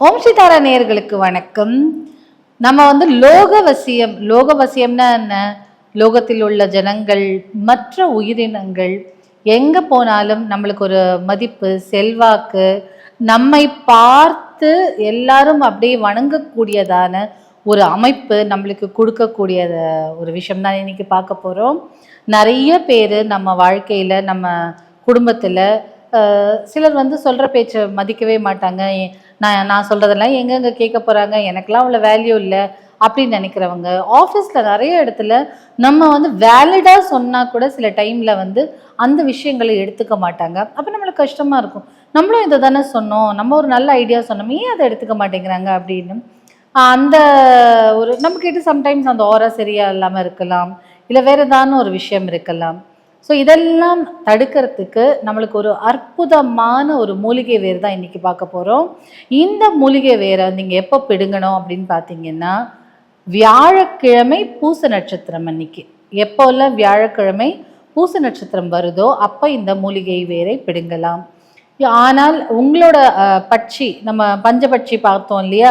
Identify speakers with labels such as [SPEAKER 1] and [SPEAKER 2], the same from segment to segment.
[SPEAKER 1] ஓம் சிதாரா நேயர்களுக்கு வணக்கம். நம்ம வந்து லோகவசியம் லோகவசியம்னா என்ன? லோகத்தில் உள்ள ஜனங்கள் மற்ற உயிரினங்கள் எங்கே போனாலும் நம்மளுக்கு ஒரு மதிப்பு செல்வாக்கு நம்மை பார்த்து எல்லாரும் அப்படியே வணங்கக்கூடியதான ஒரு அமைப்பு நம்மளுக்கு கொடுக்கக்கூடிய ஒரு விஷயம் தான் இன்னைக்கு பார்க்க போகிறோம் நிறைய பேர் நம்ம வாழ்க்கையில் நம்ம குடும்பத்தில் சிலர் வந்து சொல்கிற பேச்சை மதிக்கவே மாட்டாங்க. நான் நான் சொல்கிறதெல்லாம் எங்கெங்கே கேட்க போகிறாங்க எனக்கெல்லாம் அவ்வளோ வேல்யூ இல்லை அப்படின்னு நினைக்கிறவங்க. ஆஃபீஸில் நிறைய இடத்துல நம்ம வந்து வேலிடாக சொன்னால் கூட சில டைமில் வந்து அந்த விஷயங்களை எடுத்துக்க மாட்டாங்க. அப்போ நம்மளுக்கு கஷ்டமாக இருக்கும். நம்மளும் இதை தானே சொன்னோம். நம்ம ஒரு நல்ல ஐடியா சொன்னோம். ஏன் அதை எடுத்துக்க மாட்டேங்கிறாங்க அப்படின்னு? அந்த ஒரு நம்மக்கிட்ட சம்டைம்ஸ் அந்த ஓரா சரியாக இல்லாமல் இருக்கலாம். இல்லை வேறு ஏதான ஒரு விஷயம் இருக்கலாம். ஸோ இதெல்லாம் தடுக்கிறதுக்கு நம்மளுக்கு ஒரு அற்புதமான ஒரு மூலிகை வேர் தான் இன்றைக்கி பார்க்க போகிறோம் இந்த மூலிகை வேரை நீங்கள் எப்போ பிடுங்கணும் அப்படின்னு பார்த்தீங்கன்னா வியாழக்கிழமை பூச நட்சத்திரம் அன்னைக்கு. எப்போல்லாம் வியாழக்கிழமை பூச நட்சத்திரம் வருதோ அப்போ இந்த மூலிகை வேரை பிடுங்கலாம். ஆனால் உங்களோட பட்சி நம்ம பஞ்சபட்சி பார்த்தோம் இல்லையா?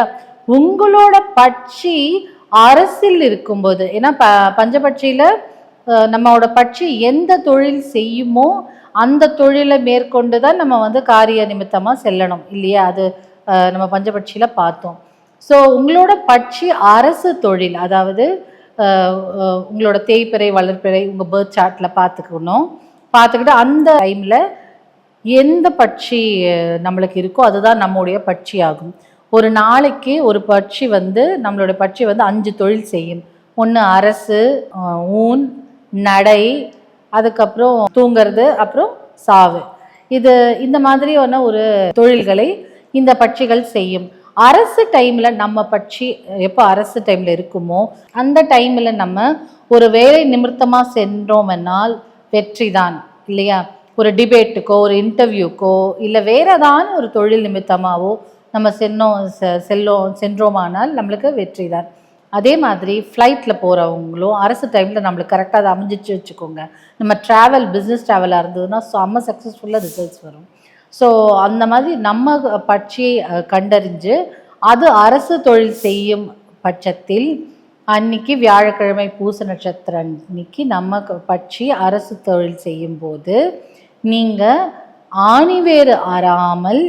[SPEAKER 1] உங்களோட பட்சி அரசில் இருக்கும்போது ஏன்னா ப பஞ்சபட்சியில் நம்மளோட பட்சி எந்த தொழில் செய்யுமோ அந்த தொழிலை மேற்கொண்டு தான் நம்ம வந்து காரிய நிமித்தமாக செல்லணும் இல்லையா? அது நம்ம பஞ்சபட்சியில் பார்த்தோம். ஸோ உங்களோட பட்சி அரசு தொழில் அதாவது உங்களோட தேய்பிறை வளர்ப்பிறை உங்கள் பேர்த் சார்ட்டில் பார்த்துக்கணும். பார்த்துக்கிட்டு அந்த டைமில் எந்த பட்சி நம்மளுக்கு இருக்கோ அதுதான் நம்முடைய பட்சி ஆகும். ஒரு நாளைக்கு ஒரு பட்சி வந்து நம்மளுடைய பட்சி வந்து அஞ்சு தொழில் செய்யும். ஒன்று அரசு ஊன் நடை அதுக்கப்புறம் தூங்குறது அப்புறம் சாவு. இது இந்த மாதிரியான ஒரு தொழில்களை இந்த பட்சிகள் செய்யும். அரசு டைமில் நம்ம பட்சி எப்போ அரசு டைமில் இருக்குமோ அந்த டைமில் நம்ம ஒரு வேலை நிமித்தமா சென்றோம்னால் வெற்றி தான் இல்லையா? ஒரு டிபேட்டுக்கோ ஒரு இன்டர்வியூக்கோ இல்லை வேறு ஏதாவது ஒரு தொழில் நிமித்தமாகவோ நம்ம சென்னோம் செ- செல்லோம் சென்றோமானால் நம்மளுக்கு வெற்றி தான். அதே மாதிரி ஃப்ளைட்டில் போகிறவங்களும் அரசு டைமில் நம்மளுக்கு கரெக்டாக அதை அமைஞ்சிச்சு வச்சுக்கோங்க. நம்ம ட்ராவல் பிஸ்னஸ் ட்ராவலாக இருந்ததுன்னா செம்ம சக்ஸஸ்ஃபுல்லாக ரிசல்ட்ஸ் வரும். ஸோ அந்த மாதிரி நம்ம பட்சியை கண்டறிஞ்சு அது அரசு தொழில் செய்யும் பட்சத்தில் அன்னைக்கு வியாழக்கிழமை பூச நட்சத்திரம் அன்னைக்கு நம்ம பட்சி அரசு தொழில் செய்யும்போது நீங்கள் ஆணிவேறு அறாமல்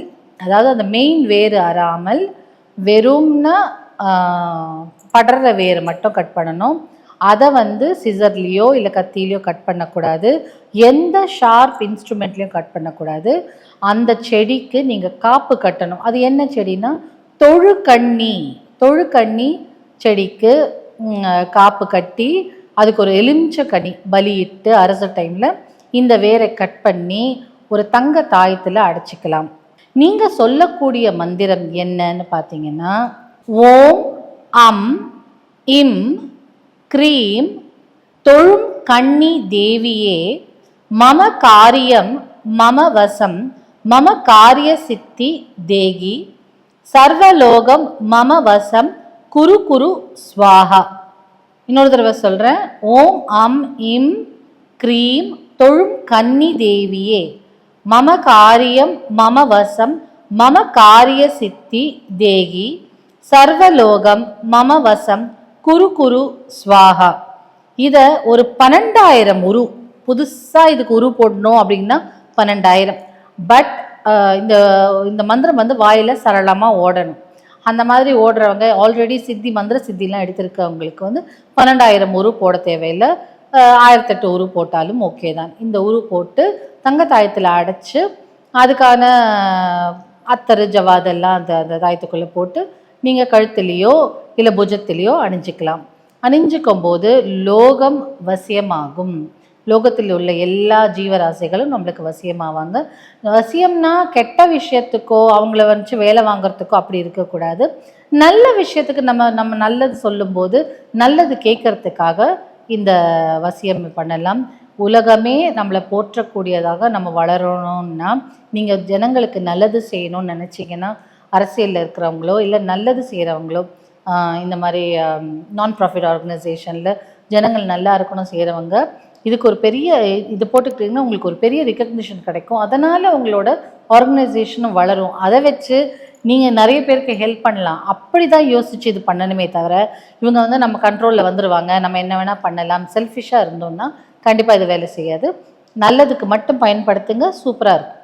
[SPEAKER 1] அதாவது அந்த மெயின் வேறு அறாமல் வெறும்னா படுற படர்ற வேறு மட்டும் கட் பண்ணணும். அதை வந்து சிசர்லேயோ இல்லை கத்திலேயோ கட் பண்ணக்கூடாது. எந்த ஷார்ப் இன்ஸ்ட்ருமெண்ட்லேயும் கட் பண்ணக்கூடாது. அந்த செடிக்கு நீங்கள் காப்பு கட்டணும். அது என்ன செடினா தொழுக்கண்ணி தொழுக்கண்ணி செடிக்கு காப்பு கட்டி அதுக்கு ஒரு எலுமிச்ச கனி பலியிட்டு அரச டைமில் இந்த வேரை கட் பண்ணி ஒரு தங்க தாயத்தில் அடைச்சிக்கலாம். நீங்கள் சொல்லக்கூடிய மந்திரம் என்னன்னு பார்த்தீங்கன்னா ஓம் அம் இம் கிரீம் தொழும் கண்ணி தேவியே மம காரியம் மம வசம் மம காரிய சித்தி தேகி சர்வலோகம் மம வசம் குரு குரு ஸ்வாகா இன்னொரு தடவை சொல்கிறேன் ஓம் அம் இம் கிரீம் தொழும் கன்னி தேவியே மம காரியம் மம வசம் மம காரிய சித்தி தேகி சர்வலோகம் மம வசம் குரு குரு ஸ்வாஹா இதை ஒரு பன்னெண்டாயிரம் உரு. புதுசாக இதுக்கு உரு போடணும் அப்படின்னா பன்னெண்டாயிரம். பட் இந்த இந்த மந்திரம் வந்து வாயில் சரளமாக ஓடணும். அந்த மாதிரி ஓடுறவங்க ஆல்ரெடி சித்தி மந்திர சித்திலாம் எடுத்திருக்கவங்களுக்கு வந்து பன்னெண்டாயிரம் உரு போட தேவையில்லை. ஆயிரத்தெட்டு உரு போட்டாலும் ஓகே தான். இந்த உரு போட்டு தங்க தாயத்தில் அடைச்சி அதுக்கான அத்தரு ஜவாதெல்லாம் அந்த அந்த தாயத்துக்குள்ளே போட்டு நீங்கள் கழுத்துலேயோ இல்லை புஜத்திலேயோ அணிஞ்சிக்கலாம். அணிஞ்சிக்கும் போது லோகம் வசியமாகும். லோகத்தில் உள்ள எல்லா ஜீவராசிகளும் நம்மளுக்கு வசியமாவாங்க. வசியம்னா கெட்ட விஷயத்துக்கோ அவங்கள வந்து வேலை வாங்குறதுக்கோ அப்படி இருக்கக்கூடாது. நல்ல விஷயத்துக்கு நம்ம நம்ம நல்லது சொல்லும்போது நல்லது கேட்கறதுக்காக இந்த வசியம் பண்ணலாம். உலகமே நம்மளை போற்றக்கூடியதாக நம்ம வளரணும்னா நீங்கள் ஜனங்களுக்கு நல்லது செய்யணும்னு நினச்சிங்கன்னா அரசியலில் இருக்கிறவங்களோ இல்லை நல்லது செய்கிறவங்களோ இந்த மாதிரி நான் ப்ராஃபிட் ஆர்கனைசேஷனில் ஜனங்கள் நல்லா இருக்கணும் செய்கிறவங்க இதுக்கு ஒரு பெரிய இது போட்டுக்கிட்டிங்கன்னா உங்களுக்கு ஒரு பெரிய ரிக்கக்னிஷன் கிடைக்கும். அதனால் உங்களோட ஆர்கனைசேஷனும் வளரும். அதை வச்சு நீங்கள் நிறைய பேருக்கு ஹெல்ப் பண்ணலாம். அப்படி தான் யோசித்து இது பண்ணணுமே தவிர இவங்க வந்து நம்ம கண்ட்ரோலில் வந்துடுவாங்க நம்ம என்ன வேணால் பண்ணலாம். செல்ஃபிஷாக இருந்தோம்னா கண்டிப்பாக இது வேலை செய்யாது. நல்லதுக்கு மட்டும் பயன்படுத்துங்க. சூப்பராக இருக்கும்.